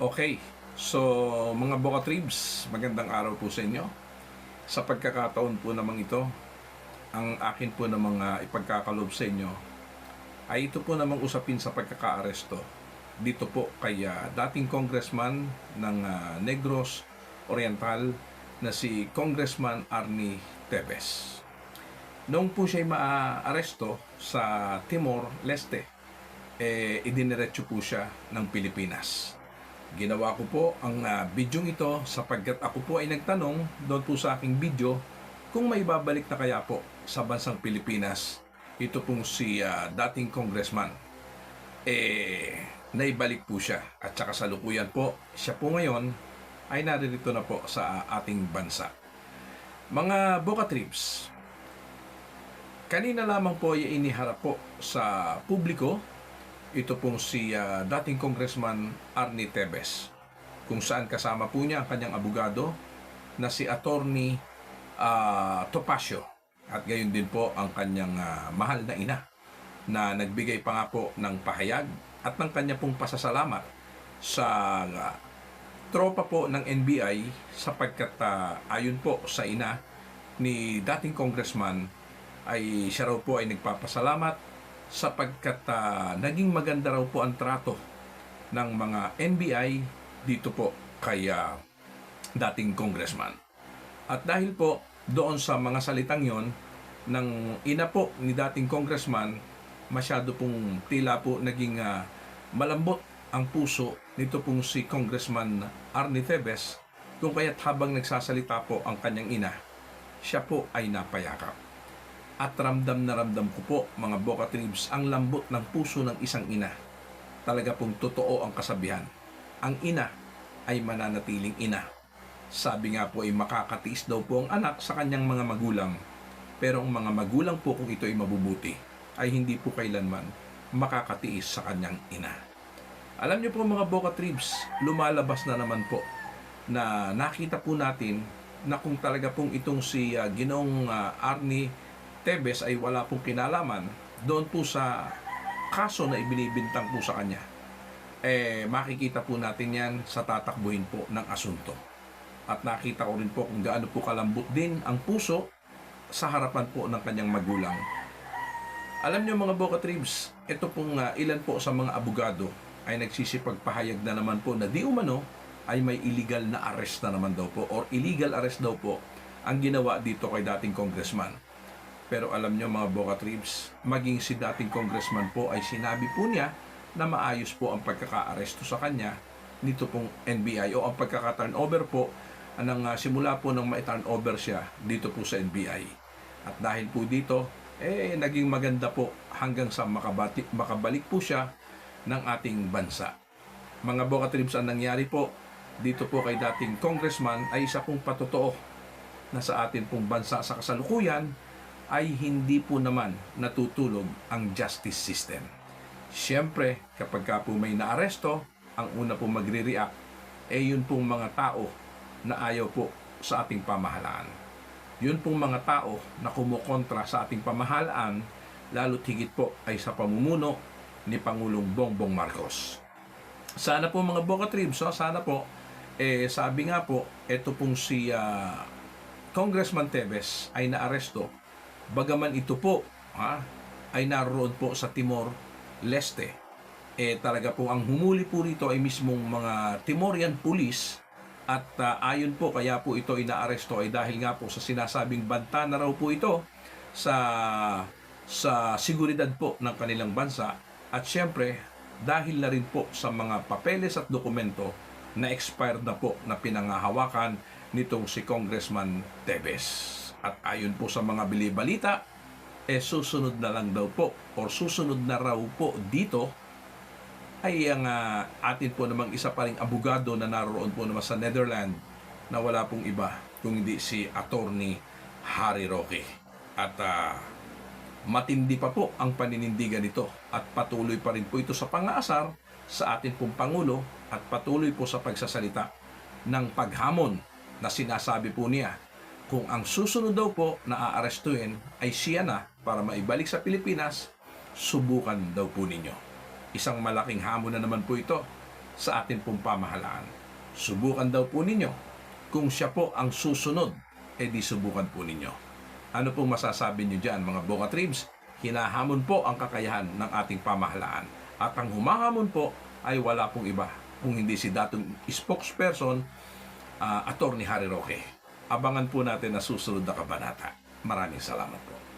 Okay, so mga Boka Tribs, magandang araw po sa inyo. Sa pagkakataon po namang ito, ang akin po na mga ipagkakalob sa inyo ay ito po namang usapin sa pagkakaaresto dito po kay ah, dating congressman ng ah, Negros Oriental na si Congressman Arnie Tevez. Noong po siya maaresto sa Timor Leste, eh, idiniretso po siya ng Pilipinas. Ginawa ko po ang uh, bidyong ito sapagkat ako po ay nagtanong doon po sa aking video kung may babalik na kaya po sa bansang Pilipinas ito pong si ah, dating congressman. Eh, naibalik po siya at saka sa lukuyan po, siya po ngayon ay naririto na po sa ating bansa. Mga Boca Trips, kanina lamang po ay iniharap po sa publiko ito pong si ah, dating Congressman Arnie Tevez kung saan kasama po niya ang kanyang abogado na si Attorney ah, Topacio. At gayon din po ang kanyang ah, mahal na ina na nagbigay pa nga po ng pahayag at ng kanya pong pasasalamat sa ah, tropa po ng NBI sapagkat ah, ayon po sa ina ni dating congressman ay siya raw po ay nagpapasalamat sapagkat ah, naging maganda raw po ang trato ng mga NBI dito po kay ah, dating congressman. At dahil po doon sa mga salitang yon ng ina po ni dating congressman, masyado pong tila po naging ah, malambot ang puso nito pong si Congressman Arnie Tevez kung kaya't habang nagsasalita po ang kanyang ina, siya po ay napayakap. At ramdam na ramdam ko po, mga Boca Tribes, ang lambot ng puso ng isang ina. Talaga pong totoo ang kasabihan. Ang ina ay mananatiling ina. Sabi nga po ay makakatiis daw po ang anak sa kanyang mga magulang. Pero ang mga magulang po kung ito ay mabubuti, ay hindi po kailanman makakatiis sa kanyang ina. Alam niyo po mga Boca Tribes, lumalabas na naman po na nakita po natin na kung talaga pong itong si uh, Ginong uh, Arnie Tebes ay wala pong kinalaman doon po sa kaso na ibinibintang po sa kanya. Eh, makikita po natin yan sa tatakbuhin po ng asunto. At nakita ko rin po kung gaano po kalambot din ang puso sa harapan po ng kanyang magulang. Alam niyo mga Boca Tribes, ito pong uh, ilan po sa mga abogado ay nagsisipagpahayag na naman po na di umano ay may illegal na arrest na naman daw po or illegal arrest daw po ang ginawa dito kay dating congressman. Pero alam nyo mga Boca Tribes, maging si dating congressman po ay sinabi po niya na maayos po ang pagkaka-aresto sa kanya nito pong NBI o ang pagkaka-turnover po nang uh, simula po nang ma-turnover siya dito po sa NBI. At dahil po dito, eh naging maganda po hanggang sa makabati, makabalik po siya ng ating bansa. Mga Boca Tribes ang nangyari po dito po kay dating congressman ay isa pong patotoo na sa atin pong bansa sa kasalukuyan ay hindi po naman natutulog ang justice system. Siyempre, kapag ka po may naaresto, ang una po magre-react ay yun pong mga tao na ayaw po sa ating pamahalaan. Yun pong mga tao na kumukontra sa ating pamahalaan, lalo't higit po ay sa pamumuno ni Pangulong Bongbong Marcos. Sana po mga Boca Tribes, so sana po, eh, sabi nga po, ito pong si ah, Congressman Tevez ay naaresto Bagaman ito po ha, ay naroon po sa Timor Leste. Eh talaga po ang humuli po rito ay mismong mga Timorian police at uh, ayon po kaya po ito inaaresto ay dahil nga po sa sinasabing banta na raw po ito sa sa seguridad po ng kanilang bansa at syempre dahil na rin po sa mga papeles at dokumento na expired na po na pinangahawakan nitong si Congressman Tevez. At ayon po sa mga bilibalita, eh susunod na lang daw po or susunod na raw po dito ay ang uh, atin po namang isa pa ring abogado na naroon po naman sa Netherlands na wala pong iba kung hindi si attorney Harry Roque. At uh, matindi pa po ang paninindigan nito at patuloy pa rin po ito sa pangaasar sa atin pong Pangulo at patuloy po sa pagsasalita ng paghamon na sinasabi po niya kung ang susunod daw po na aarestuin ay siya na para maibalik sa Pilipinas, subukan daw po ninyo. Isang malaking hamon na naman po ito sa ating pong pamahalaan. Subukan daw po ninyo. Kung siya po ang susunod, eh di subukan po ninyo. Ano pong masasabi niyo dyan mga Boca Tribes? Hinahamon po ang kakayahan ng ating pamahalaan. At ang humahamon po ay wala pong iba kung hindi si datong spokesperson, uh, Attorney Harry Roque. Abangan po natin na susunod na kabanata. Maraming salamat po.